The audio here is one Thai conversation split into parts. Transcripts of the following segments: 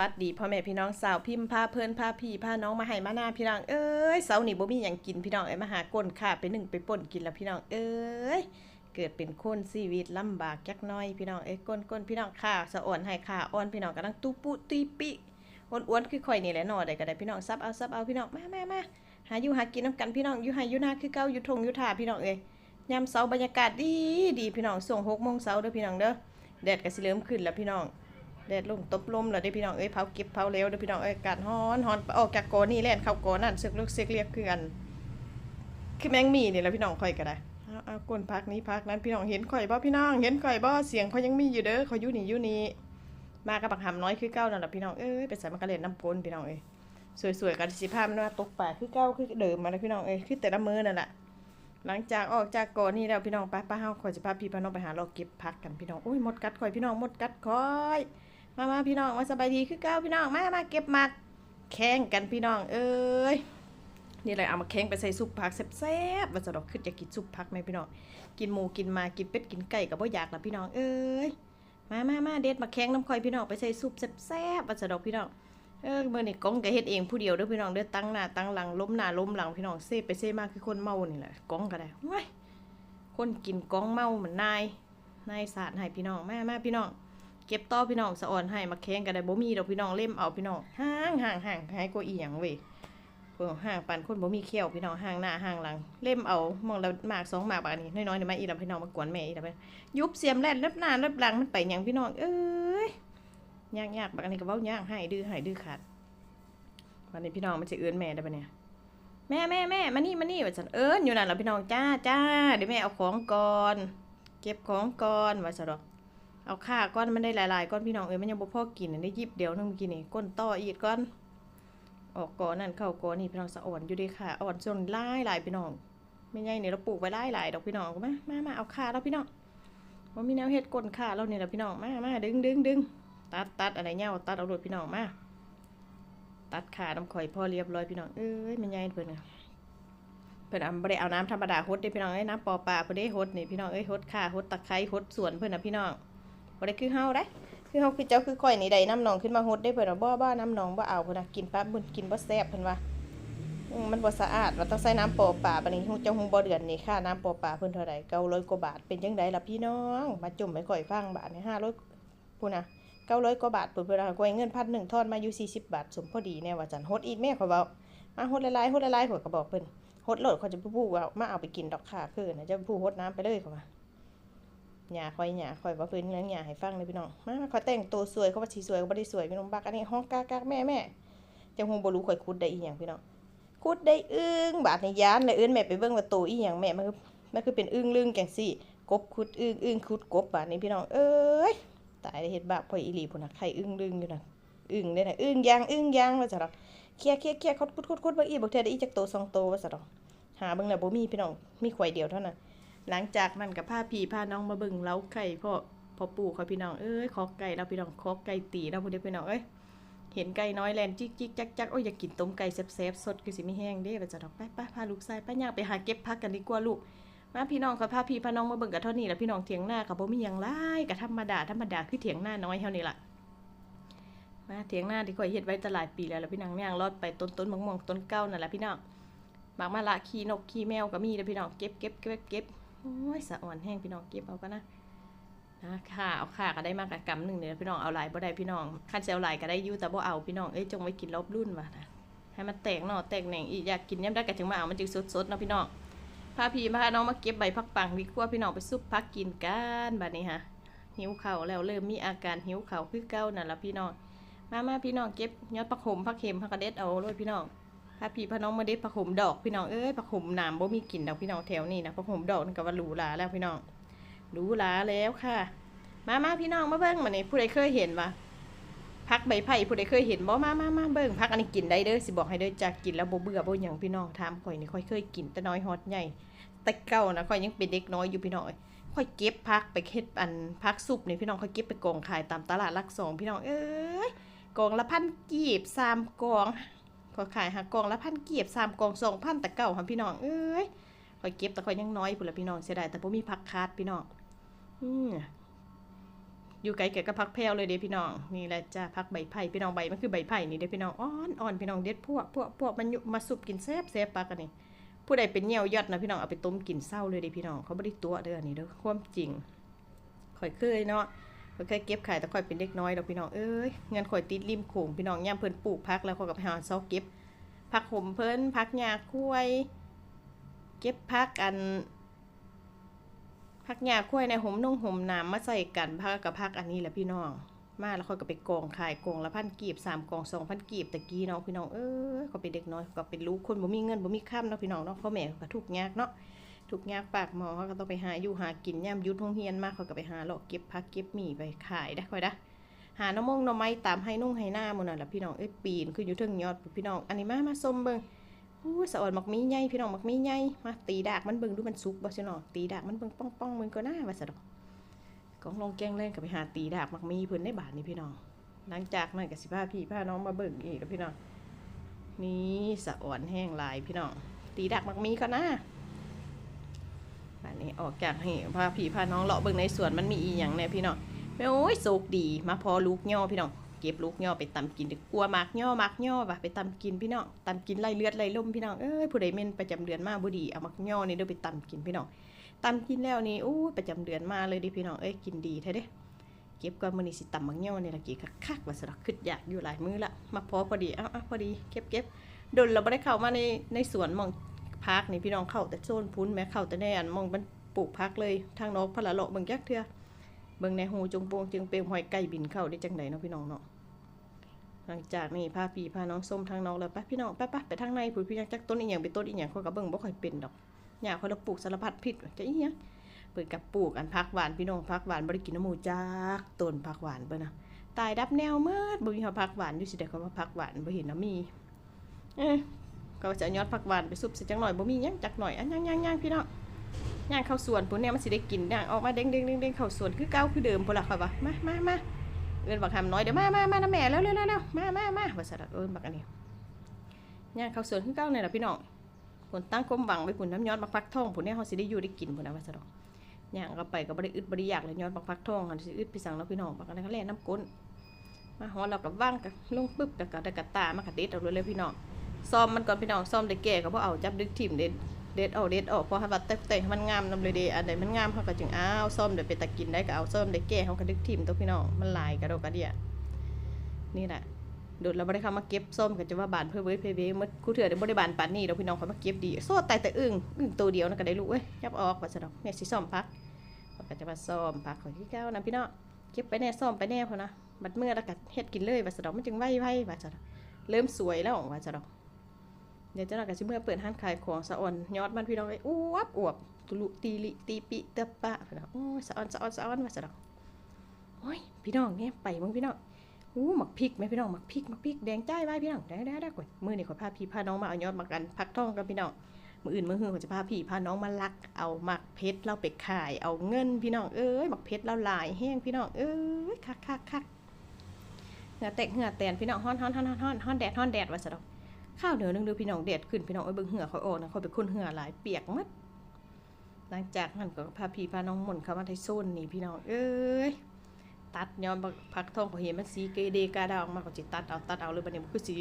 วัสดีพ่อแม่พี่น้องสาวพิมพ์พาเพิ่นพาพี่พาน้องมาให้มาหน้าพี่น้องเอ้ยเสาร์นี้บ่มีหยังกินพี่น้องเอ้มาหาก้นข้าไปหนึ่งไปป่นกินแล้วพี่น้องเอ้ยเกิดเป็นคนชีวิตลำบากจักน้อยพี่น้องเอ้ยก้นก้นพี่น้องข้าสะอ่อนให้ข้าอ่อนพี่น้องกำลังตุปุตีปิอ้วนๆคือข่อยนี่แหละหนอได้ก็ได้พี่น้องซับเอาซับเอาพี่น้องมามามาหาอยู่หากินน้ำกันพี่น้องอยู่หาอยู่หน้าคือเก่าอยู่ทงอยู่ท่าพี่น้องเอ้ยยามเสาร์บรรยากาศดีดีพี่น้องส่งหกโมงเช้าเด้อพี่น้องเด้อแดดก็สิเริ่มขึ้นแล้วพี่น้อง แดดลมตบลมแล้วได้พี่น้องเอ้ยเผาเก็บเผาเร็วเด้พี่น้องเอ้ยกาศร้อนร้อนออกจากโกนี่แล่นเข้าโกนั่นซึกลึกซึกเรียกคือกันคือแมงมีนี่แหละพี่น้องข่อยก็ได้เอาก้นพักนี้พักนั้นพี่น้องเห็นข่อยบ่พี่น้องเห็นข่อยบ่เสียงข่อยยังมีอยู่เด้อข่อยอยู่นี่อยู่นี่มากับบักหำน้อยคือเก่านั่นแหละพี่น้องเอ้ยไปใส่มากระเล่นน้ำก้นพี่น้องเอ้ยสวยๆกันสิพามันมาตกป่าคือเก่าคือเดิมมาแล้วพี่น้องเอ้ยคือแต่ละมือนั่นแหละหลังจากออกจากโกนี่แล้วพี่น้องไปป้าเฮาข่อยสิพาพี่พาน้องไปหาเราเก็บผักกันพี่น้องอุ้ยหมดกัดข่อยพี่น้องหมดกัดข่อย มามาพี่น้องมาสบายดีคือเก้าพี่น้องมามาเก็บหมักแข่งกันพี่น้องเอ้ยนี่เลยเอามาแข่งไปใส่ซุปผักแซ่บๆว่าจะดอกขึ้นจะกินซุปผักไหมพี่น้องกินหมูกินมากินเป็ดกินไก่กับบ่อยากละพี่น้องเอ้ยมามามาเด็ดมาแข่งน้ำข่อยพี่น้องไปใส่ซุปแซ่บๆว่าจะดอกพี่น้องเออเมื่อนี่ก้องก็เฮ็ดเองผู้เดียวเด้อพี่น้องเด้อตั้งหน้าตั้งหลังล้มหน้าล้มหลังพี่น้องเซ่ไปเซ่มากคือคนเมานี่แหละก้องก็ได้ว้ยคนกินก้องเมาเหมือนนายนายสาดให้พี่น้องมามาพี่น้อง เก็บต่อพี่น้องสะอ่อนให้มาแข่งกันได้บ่มีดอกพี่น้องเล่มเอาพี่น้องห่างห่างห่างให้กว่าอีหยังเว้ยเพิ่นห่างปานคนบ่มีเขี้ยวพี่น้องห่างหน้าห่างหลัง เล่มเอามองแล้วหมากสองหมากบาดนี้น้อยๆนี่มาอีแล้วพี่น้องมากวนแม่อีล้วไปยุบเสียมแล่นเล็บหน้าเล็บหลังมันไปหยังพี่น้องเอ้ยยากๆบักอันนี้ก็เว้ายากให้ดื้อให้ดื้อขาดบัดนี้พี่น้องมันสิเอื้อนแม่ได้ปะเนี่ยแม่แม่แม่มานี่มานี่ว่าซั่นเอิ้นอยู่นั่นล่ะพี่น้องจ้าจ้าเดี๋ยวแม่เอาของก่อน เก็บของก่อนว่าซั่นดอก เอาค่าก้อนมันได้หลายๆก้อนพี่น้องเอ้ยมันยังบ่พอกินอันได้ยิบเดียวนึงกินนี่ก้นต่ออีกก้อน ออกก่อนนั่นเข้าก่อนนี่พี่น้องสะอ่อนอยู่ดีค่ะอ่อนจนหลายหลายพี่น้องไม่ใหญ่เนี่ยเราปลูกไว้หลายหลายดอกพี่น้องมามามาเอาค่าแล้วพี่น้องว่ามีแนวเฮ็ดก้นค่าแล้วนี่แหละพี่น้องมามาดึงดึงดึงตัดตัดอะไรเงี้ยตัดเอาโดดพี่น้องมาตัดขาน้ำข่อยพอเรียบร้อยพี่น้องเอ้ยมันใหญ่เพิ่นน่ะเพิ่นเอาบ่ได้เอาน้ำธรรมดาฮดเด้พี่น้องเอ้ยน้ำปอปลาเพิ่นได้ฮดนี่พี่น้องเอ้ยฮดข่าฮดตะไคร้ฮดสวนเพิ่นนะพี่น้อง บ่ได้คือเฮาได้คือเฮาคือเจ้าคือข่อยนี่ได้น้ำหนองขึ้นมาฮดได้เพิ่นว่าบ่บ่น้ำหนองบ่เอาเพิ่นน่ะกินปั๊บมันกินบ่แซ่บเพิ่นว่ามันบ่สะอาดว่าต้องใส่น้ำปอปลาบัดนี้ฮู้เจ้าฮู้บ่เดือนนี่ค่าน้ำปอปลาเพิ่นเท่าใด900กว่าบาทเป็นจังไดล่ะพี่น้องมาจุ่มให้ข่อยฟังบาทนี่500พุ่นน่ะ900กว่าบาทเพิ่นเพิ่นว่าข่อยเงิน1,000ทอนมาอยู่40บบาทสมพอดีแน่ว่าจันฮดอีกแม่ข่อยเว้ามาฮดหลายๆฮดหลายๆข่อยก็บอกเพิ่นฮดโลดข่อยจะพูดว่ามาเอาไปกินดอกค่ะคือนะจะพูดฮดน้ำไปเลยเขาว่า หยาคอยหยาคอยว่าเพิ่นเลี้ยงหยาให้ฟังเลยพี่น้องมาขอยแต่งตัวสวยเขาว่าสิสวยก็บ่ได้สวยพี่น้องบักอันนี้ฮ้องกากากแม่แม่จังบ่รู้ข่อยคุดได้อีหยังพี่น้องคุดได้อึ้งบาดในยานเลยเอิ้นแม่ไปเบิ่งว่าโตอีหยังแม่มันคือมันคือเป็นอึ้งลึงจังซี่กบคุดอึ้งอึ้งคุดกบบาดนี้พี่น้องเอ้ยตายได้เฮ็ดบาปพ่ออีหลีพุ่นน่ะไข่อึ้งลึงอยู่น่ะอึ้งได้น่ะอึ้งยางอึ้งยางว่าซะดอกเคียเคียเคียคุดคุดคุดคุดบิ่งอีกบ่เทื่อได้อีจักโตสองโตว่าซะดอกหาเบิ่งแล้วบ่มีพี่น้องมีข่อยเดียวเท่านั้น หลังจากนั้นกับพาพี่พาน้องมาบิ่งเล้าไก่พ่อพ่อปู่เขาพี่น้องเอ้ยขอไก่เราพี่น้องขอไก่ตีเราพอดีพี่น้องเอ้ยเห็นไก่น้อยแลนจิกจิกจักจักโอ้ยอยากกินต้มไก่แซ่บๆสดคือสิไม่แห้งเด้เราจะดอกไปไปพาลูกชายไปย่างไปหาเก็บพักกันดีกว่าลูกมาพี่น้องกับพาพี่พาน้องมาเบิ่งกันเท่านี้แหละพี่น้องเถียงหน้ากับบ่มียังหลายกับธรรมดาธรรมดาคือเถียงหน้าน้อยเท่านี้ล่ะมาเถียงหน้าที่ข่อยเฮ็ดไว้ตลาดปีแล้วล่ะพี่น้องย่างรอดไปต้นต้นมะม่วงต้นเก้านั่นแหละพี่น้องหมากมาละขี้นกขี้แมวก็มีเด้อพี่น้องเก็บเก็บเก็บเก็บ โอ้ยสะอ่อนแห้งพี่น้องเก็บเอากันะนะค่ะเอาค่ะก็ได้มากกับกำหนึ่งเนี่ยพี่น้องเอาหลายบ่ได้พี่น้องคันเซลหลายก็ได้ยู่แต่บ่เอาพี่น้องเอ้ยจงไว้กินรอบรุ่นว่ะนะให้มันแตกเนาะแตกแหน่งอีกอยากกินย่ำได้ก็ถึงมาเอามันจึงสดๆเนาะพี่น้องพาพี่พาน้องมาเก็บใบพักปังดีกว่าพี่น้องไปซุปพักกินกันบัดนี้ฮะหิวเข้าแล้วเริ่มมีอาการหิวเข้าคือเก่านั่นล่ะพี่น้องมามาพี่น้องเก็บยอดผักขมผักเข็มผักกระเด็ดเอาเลยพี่น้อง พาพี่พาน้องมาเด็ดผักขมดอกพี่น้องเอ้ยผักขมหนามบ่มีกลิ่นดอกพี่น้องแถวนี้นะผักขมดอกนี่ก็ว่าหรูหราแล้วพี่น้องหรูหราแล้วค่ะ มามาพี่น้องมาเบิ่งมานี่ผู้ใดเคยเห็นวะพักใบไผ่ผู้ใดเคยเห็นบ่มามามาเบิ่งพักอันนี้กินได้เด้อสิบอกให้เด้อจากกินแล้วบ่เบื่อบ่หยังพี่น้องถามข่อยนี่ข่อยเคยกินแต่น้อยฮอดใหญ่แต่เก่านะข่อยยังเป็นเด็กน้อยอยู่พี่น้องเอ้ยข่อยเก็บพักไปเฮ็ดอันพักซุปนี่พี่น้องข่อยเก็บไปกองขายตามตลาดลักสองพี่น้องเอ้ยกองละพันกีบสามกอง ขอขายหากองละพันเกียบสามกองสองพันแต่เก่าค่ะพี่น้องเอ้ยคอยเก็บแต่คอยยังน้อยพุ่นละพี่น้องเสียดายแต่พ่มีผักคาดพี่น้องอืมอยู่ไกลเกิดกับพักแพรวเลยเด้พี่น้องนี่แหละจ้าพักใบไผ่พี่น้องใบมันคือใบไผ่นี่เด้พี่น้องอ่อนอ่อนพี่น้องเด็ดพวกพวกพวกมันยู่มาสุบกินแซ่บแซ่บปากกันนี่ผู้ใดเป็นเหนียวยอดนะพี่น้องเอาไปต้มกินเศร้าเลยเด้พี่น้องเขาไม่ได้ตัวเด้ออันนี้เด้อความจริงข่อยเคยเนาะ ข่อยเคยเก็บขายแต่ข่อยเป็นเด็กน้อยดอกพี่น้องเอ้ยเงินข่อยติดริมโขงพี่น้องย่ามเพิ่นปลูกพักแล้วข่อยก็ไปหาเซาเก็บพักหมเพิ่นพักหญ้าคุ้ยเก็บพักอันพักหญ้าคุ้ยในหมนุ่งหมน้ำมาใส่กันพักกับพักอันนี้แหละพี่น้องมาแล้วค่อยก็ไปกองขายกองละพันกีบสามกองสองพันกีบตะกี้เนาะพี่น้องเออก็เป็นเด็กน้อยก็เป็นลูกคนบ่มีเงินบ่มีค่ำเนาะพี่น้องเนาะพ่อแม่ก็ทุกข์ยากเนาะ ทุกข์ยากปากหมอเขาก็ต้องไปหาอยู่หากินย่ำยุดห้องเฮียนมาเขาก็ไปหาเลาะเก็บพักเก็บหมี่ไปขายได้ค่อยได้หาหน้ำมงหน้ำไม้ตามให้นุ่งให้หน้าหมันน่ะละพี่น้องเอ้ยปีนขึ้นอยู่เทึงยอดพี่น้องอันนี้มามาส้มเบิ่งอู้สะอ่อนมักมีใหญ่พี่น้องมักมีใหญ่มาตีดากมันเบิ่งดูมันสุกบ่ซิเนาะตีดากมันเบิ่งป้องๆมึงก็น่าว่าซะดอกกองลงแกงเล่นก็ไปหาตีดากมักมีเพิ่นในบาทนี่พี่น้องหลังจากนั้นก็สิพาพี่พาน้องมาเบิ่งอีกแล้วพี่น้องนี่สะอ่อนแห้งลายพี่น้องตีดักมักมีก็นะ อันนี้ออกจากให้พาพี่พาน้องเลาะเบิ่งในสวนมันมีอีหยังเนี่ยพี่น้องโอ้ยโศกดีมาพอลูกย่อพี่น้องเก็บลูกย่อไปตำกินดีกลัวมากย่อมากย่อว่ะไปตำกินพี่น้องตำกินไล่เลือดไล่ลมพี่น้องเอ้ยผู้ใดเม่นประจำเดือนมาบ่ดีเอามักย่อนี่เด้อไปตำกินพี่น้องตำกินแล้วนี่โอู้ประจำเดือนมาเลยดิพี่น้องเอ้ยกินดีแท้เด้เก็บก่อนมื้อนี้สิตำบักย่อนี่ละกี่คักๆว่าสะดอกคิดอยากอยู่หลายมื้อละมาพอพอดีเอ้าๆพอดีเก็บเก็บดนเราบ่ได้เข้ามาในในสวนมอง พักนี่พี่น้องเข้าแต่โซนพุ้นแม้เข้าแต่ในอันมองมันปลูกพักเลยทางนอกพะละเลาะเบิ่งจักเทื่อเบิ่งในหูจงโปงจึงเปลวหอยไก่บินเข้าได้จังไดเนาะพี่น้องเนาะหลังจากนี้พาพี่พาน้องส้มทางนอกแล้วไปพี่น้องไปๆไปทางในพุ่นพี่น้องจักต้นอีหยังเป็นต้นอีหยังเขาก็เบิ่งบ่ค่อยเป็นดอกหญ้าเขาละปลูกสารพัดผิดจะอีหยังเปิดกับปลูกอันพักหวานพี่น้องพักหวานบริกินน้ำหมูจากต้นพักหวานเบิ่นะตายดับแนวเมื่อบ่มีเขาพักหวานอยู่สิเด็กเขาพักหวานบ่เห็นน้ำมีเอ ก็จะยอดพักหวานไปซุปใส่จังหน่อยบ่มียังจักหน่อยอันย่างย่างย่างพี่น้องย่างข้าวสวนพุ่นเนี่ยมันสิได้กินย่างออกมาเด้งเด้งเด้งเด้งข้าวสวนคือเก่าคือเดิมพุ่นล่ะค่อยว่ามามามาเอิ้นบักหำน้อยเดี๋ยวมามามานะแม่แล้วเร็วเร็วเร็วมามามาว่าซั่นล่ะเอิ้นบักอันนี้ย่างข้าวสวนคือเก่าเนี่ยละพี่น้องผลตั้งความหวังไว้พุ่นน้ำยอดบักฟักทองพุ่นเนี่ยเฮาสิได้อยู่ได้กินพุ่นะว่าซั่นดอกย่างก็ไปก็บ่ได้อึดบ่ได้อยากเลยยอนบักฟักทองอันสิอึดไปสั่งแล้วพี่น้องบักอะไรก็แล่น้ำก้นมาฮอเราก็ว่างก็ลงปึ๊บก็ก็ได้กระตามาก็เด็ดเอาเลยเลยพี่น้อง ซ่อมมันก่อนพี่น้องซ่อมได้แก่ก็บ่เอาจับดึกทิ่มเด็ดเด็ดเอาเด็ดออกเพราะว่าเตะๆให้มันงามนำเลยเด้อันใดมันงามเฮาก็จึงอ้าวซ่อมเดี๋ยวไปตะกินได้ก็เอาซ่อมได้แก่เฮาก็ดึกทิ่มตัวพี่น้องมันหลายกระโดกกระเดียนี่แหละโดดเราบ่ได้เข้ามาเก็บส้มก็จะว่าบานเพื่อเว้ยเพเวหมดกูเถื่อได้บ่ได้บานปานนี้ดอกพี่น้องเขามาเก็บดีโซ่แต่แต่อึ้งอึ้งตัวเดียวนะก็ได้ลูกเอ้ยยับออกว่าซะดอกแม่สิซ่อมพักเราก็จะมาซ่อมผักของที่เก้านะพี่เนาะเก็บไปแน่ซ่อมไปแน่พอนะบัดเมื่อแล้วก็เฮ็ดกินเลยว่าสะดอกมันจึงไวไวว่าสะดอกเริ่มสวยแล้วว่าสะดอก เดี๋ยวเจ้าหน้าก็สิเมื่อเปิดห้านขายของสะออนยอดมันพี่น้องไอ้อวบอวบตุลุตีลิตีปิเตปะพี่น้องโอ้สะออนสะออนสะออนว่าสะดอกโอ้ยพี่น้องเนี่ยไปมึงพี่น้องอู้หมักพริกไหมพี่น้องหมักพริกหมักพริกแดงจ้ายไว้พี่น้องได้ได้ได้ก่อนมื้อนี้ขอพาพี่พาน้องมาเอายอดมากันพักท้องกันพี่น้องมืออื่นมือหือขาจะพาพี่พาน้องมาลัก เอาหมักเพชรเราไปขายเอาเงินพี่น้องเอ้ยหมักเพชรเราลายแห้งพี่น้องเอ้ยคักคักคักเหงื่อแตกเหงื่อแตนพี่น้องฮ้อนฮ้อนฮ้อนฮ้อนฮ้อนแดดฮ้อนแดดว่าสะดอก ข้าวเหนียวนึงดูพี่น้องแดดขึ้นพี่น้องไอ้เบิ่งเหงื่อเขาออนะเขาเป็นคนเหงื่อหลายเปียกมัดหลังจากนั้นก็พาพี่พาน้องหมุนเข้ามาที่โซนนี่พี่น้องเอ้ยตัดย้อนพักทองพอเห็นมันสีเกเดกาดาออกมาก็จิตัดเอาตัดเอาเลยบัดนี้มันคือสี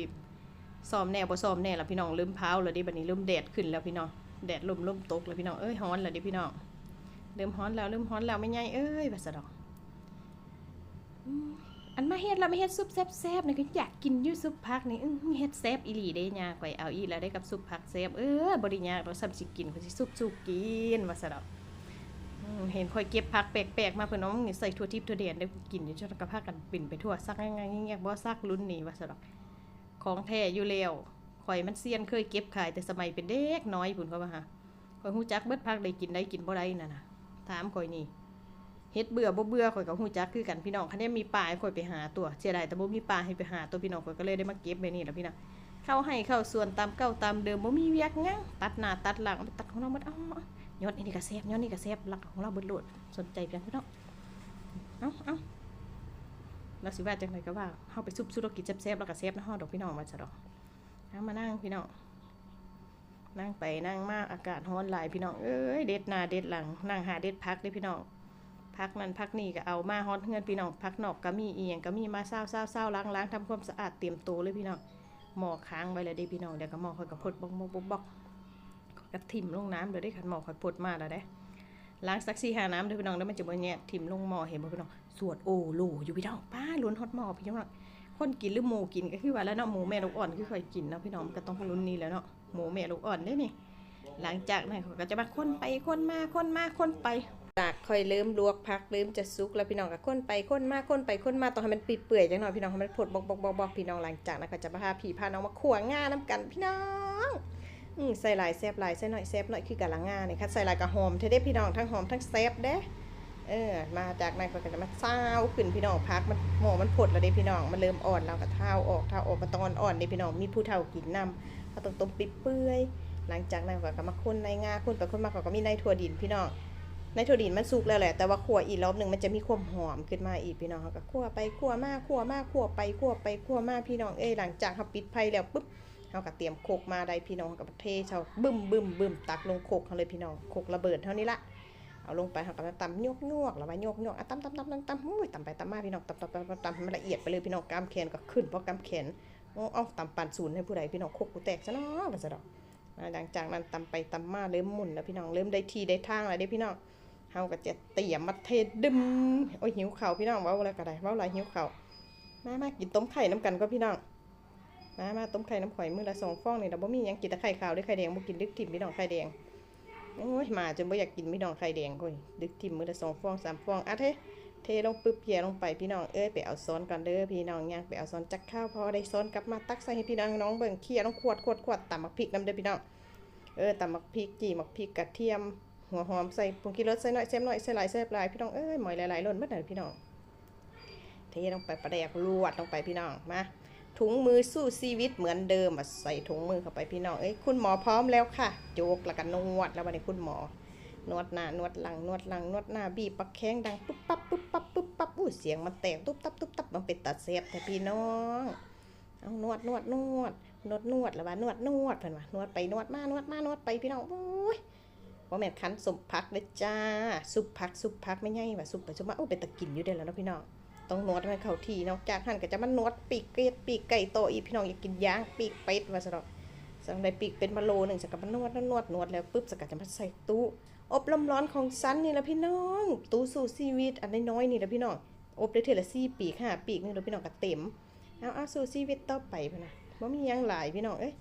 ซ้อมแน่บ่ซ้อมแน่แล้วพี่น้องเริ่มพาแล้วดิบัดนี้เริ่มแดดขึ้นแล้วพี่น้องแดดลมลมตกแล้วพี่น้องเอ้ยฮ้อนแล้วดิพี่น้องเริ่มฮ้อนแล้วเริ่มฮ้อนแล้วไม่ใหญ่เอ้ยว่าซะดอก อันมาเฮ็ดแล้วมาเฮ็ดซุปแซ่บๆนี่ก็อยากกินยู่ซุปผักนี่อื้อเฮ็ดแซ่บอีหลีเด้ย่าข่อยเอาอีแล้วได้กับซุปผักแซ่บเออบ่ได้ยากเราซ้ำสิกินข่อยสิซุปสู้กินว่าซะดอกเห็นข่อยเก็บผักแปลกๆมาเพิ่นน้องนี่ใส่ทั่วทิพย์ทั่วแดนได้กินอยู่จนกระพากันปิ่นไปทั่วซักง่ายๆแยบ่ซักรุ่นนี้ว่าซะดอกของแท้อยู่แล้วข่อยมันเซียนเคยเก็บขายแต่สมัยเป็นเด็กน้อยพุ่นเขาว่าฮะข่อยฮู้จักเบิดพักได้กินได้กินบ่ได้นั่นน่ะถามข่อยนี่ เฮ็ดเบื่อบ่เบื่อข่อยก็ฮู้จักคือกันพี่น้องคันนี้มีปลาข่อยไปหาตัวเสียดายแต่บ่มีปลาให้ไปหาตัวพี่น้องข่อยก็เลยได้มาเก็บไว้นี่แหละพี่น้องเข้าให้เข้าส่วนตามเก่าตามเดิมบ่มีเวียกหยังตัดหน้าตัดหลังตัดของเราหมดเอ้ายอดนนี้ก็แซ่บยอดนี่ก็แซ่บหลักของเราเบิดโลดสนใจเพียงพี่น้องเอ้าเอ้าแล้วสิว่าจังไดก็ว่าเฮาไปซุบธุรกิจแซ่บๆแล้วก็แซ่บนะฮอดอกพี่น้องว่าซะดอกนั่งมานั่งพี่น้องนั่งไปนั่งมากอากาศร้อนหลายพี่น้องเอ้ยเด็ดหน้าเด็ดหลังนั่งหาเด็ดพักเด้พี่น้อง พักนั้นพักนี่ก็เอามาฮอดเฮือนพี่น้องพักนอกก็มีเอียงก็มีมาเศร้าเศร้าเศร้าล้างล้างทำความสะอาดเตรียมตัวเลยพี่น้องหมอค้างไว้เลยเด้พี่น้องเดี๋ยวก็หมอค่อยก็พดบกบกบกบกกระถิ่มลงน้ำเดี๋ยวได้ขันหมอคอยพดมาแล้วเด้ล้างสักสี่หาน้ำเด้พี่น้องแล้วมันจะบ่แยะถิ่มลงหมอเห็นบ่พี่น้องสวดโอโลอยู่พี่น้องป้าล้นฮอดหมอพี่น้องคนกินหรือหมูกินก็คือว่าแล้วเนาะหมูแม่ลูกอ่อนคือค่อยกินเนาะพี่น้องก็ต้องรุ่นนี้แล้วเนาะหมูแม่ลูกอ่อนเด้นี่หลังจากนั้นเขาก็จะมาค้นไปค้นมาค้นมาค้นไป จากค่อยเริ่มลวกพักเริ่มจะสุกแล้วพี่น้องก็ค้นไปค้นมาค้นไปค้นมาต้องให้มันปิดเปื่อยจังหน่อยพี่น้องให้มันผดบอกบอกบอกบอกพี่น้องหลังจากนั้นก็จะพาพี่พาน้องมาขวง่าน้ำกันพี่น้องอืมใส่หลายแซบหลายใส่หน่อยแซบหน่อยคือกะละงาเนี่ยค่ะใส่หลายกะหอมเทเด้พี่น้องทั้งหอมทั้งแซบเด้เออมาจากนั้นก็จะมาซาขึ้นพี่น้องพักมันหมอมันผดแล้วเด้พี่น้องมันเริ่มอ่อนแล้วก็เท้าออกเท้าออกมาตอนอ่อนเด้พี่น้องมีผู้เฒ่ากินนำเขาต้องต้มปิดเปื่อยหลังจากนั้นก็ก็มาคนในงาคนไปคนมาเขาก็มีในถั่วดินพี่น้อง ในถั่วดินมันสุกแล้วแหละ แต่ว่าขั่วอีกรอบหนึ่งมันจะมีความหอมขึ้นมาอีกพี่น้องเขาก็ขั่วไปขั่วมาขั่วมาขั่วไปขั่วไปขั่วมาพี่น้องเอ้ยหลังจากเขาปิดไฟแล้วปุ๊บเขาก็เตรียมโคกมาได้พี่น้องเขาก็เทเชาบึ้มบึ้มบึ้มตักลงโคกเขาเลยพี่น้องโคกระเบิดเท่านี้ละเอาลงไปเขาก็มาตำโยกโยกแล้วมาโยกโยกอะตำตำตำตำตำอุ้ยตำไปตำมาพี่น้องตำตำตำตำตำให้มันละเอียดไปเลยพี่น้องกล้ามแขนก็ขึ้นเพราะกล้ามแขนโอ้เอาตำปั่นศูนย์ให้ผู้ใดพี่น้องโคกกูแตกซะเนาะว่าซะดอกหลังจากนั้นตำไปตำมาเริ่มหมุนแล้วพี่น้องเริ่มได้ทีได้ทางแล้วเด้พี่น้อง เฮาก็จะเตรียมมาเทดึมโอ้ยหิวเข้าพี่น้องเว้าอะไรก็ได้เว้าอะไรหิวเข้ามามากินต้มไข่น้ำกันก็พี่น้องมามาต้มไข่น้ำข่อยมือละสองฟองนี่เราบ่มียังกินแต่ไข่ขาวด้วยไข่แดงบ่กินดึกทิ่มพี่น้องไข่แดงโอ้ยมาจนบ่อยากกินพี่น้องไข่แดงโอ้ยดึกทิ่มมือละสองฟองสามฟองอะเทเทลงปึ๊บเพียลงไปพี่น้องเอ้ยไปเอาซ้อนก่อนเด้อพี่น้องย่างไปเอาซ้อนจักข้าวพอได้ซ้อนกลับมาตักใส่ให้พี่น้องน้องเบิ่งเคี่ยต้องขวดขวดขวดตำมักพริกน้ำเด้อพี่น้องเออตำมักพริกจีมักพริกกระเทียม หัวหอมใส่ผงกิรสใส่หน่อยเส้มหน่อยใส่หลายใส่หลายพี่น้องเอ้ยหมอยหลายๆหล่นเมื่อไหร่พี่น้องเทลงไปประแดกลวดลงไปพี่น้องมาถุงมือสู้ชีวิตเหมือนเดิมอะใส่ถุงมือเข้าไปพี่น้องเอ้ยคุณหมอพร้อมแล้วค่ะโจกแล้วก็นวดแล้ววันนี้คุณหมอนวดหน้านวดหลังนวดหลังนวดหน้าบีบปักแข้งดังปุ๊บปั๊บปุ๊บปั๊บปุ๊บปั๊บอู้เสียงมันแตกตุ๊บตับตุ๊บตับมันเป็นตัดเสียบแต่พี่น้องเอานวดนวดนวดนวดนวดแล้วว่านวดนวดเพิ่อนว่านวดไปนวดมานวดมานวดไปพี่น้องโอ้ย ว่าแม่นคันสมพักเด้อจ้าซุปผักซุปผักไม่ใหญ่ว่าซุปไปซุปมาโอ้เป็นตะกินอยู่เด้แล้วเนาะพี่น้องต้องนวดให้เขาทีนอกจากหั่นก็จะมานวดปีกเกดปีกไก่โตอีพี่น้องอยากกินย่างปีกเป็ดว่าซะดอกสังได้ปีกเป็นมาโลหนึ่งสักกับมานวดนวดนวดแล้วปุ๊บสักก็จะมาใส่ตู้อบลมร้อนของซันนี่และพี่น้อง ตู้สู่ชีวิตอันน้อยๆนี่และพี่น้องอบได้เทละ4ปีก5ปีกนึงแล้วพี่น้องก็เต็มเอาเอาสู่ชีวิตต่อไปพุ่นน่ะบ่ามียังหลายพี่น้องเอ้ย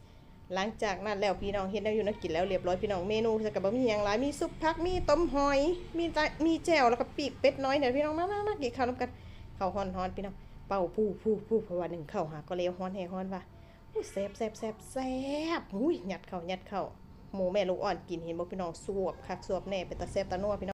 หลังจากนั้นแล้วพี่น้องเฮ็ดแล้วอยู่นักกินแล้วเรียบร้อยพี่น้องเมนูจะกับบ่มีหยังหลายมีซุปผักมีต้มหอย มีมีแจ่วแล้วก็ปีกเป็ดน้อยเนี่ยพี่น้องมามามากินข้าวนํกันข้าวฮ้อนพี่น้องเป่าผู้ผู้ผู้เพราะว่าหนึ่งข้าวหาก็เลี้ยวฮ้อนแฮฮ้อนว่าอู้แซ่บแซ่บแซ่บแซ่บอุ้ยหยัดเข้าหยัดเข้าหมูแม่ลูกอ่อนกินเห็นบ่พี่น้องสวบคักสวบแน่เป็นตาแซ่บตานัวพี่น้อง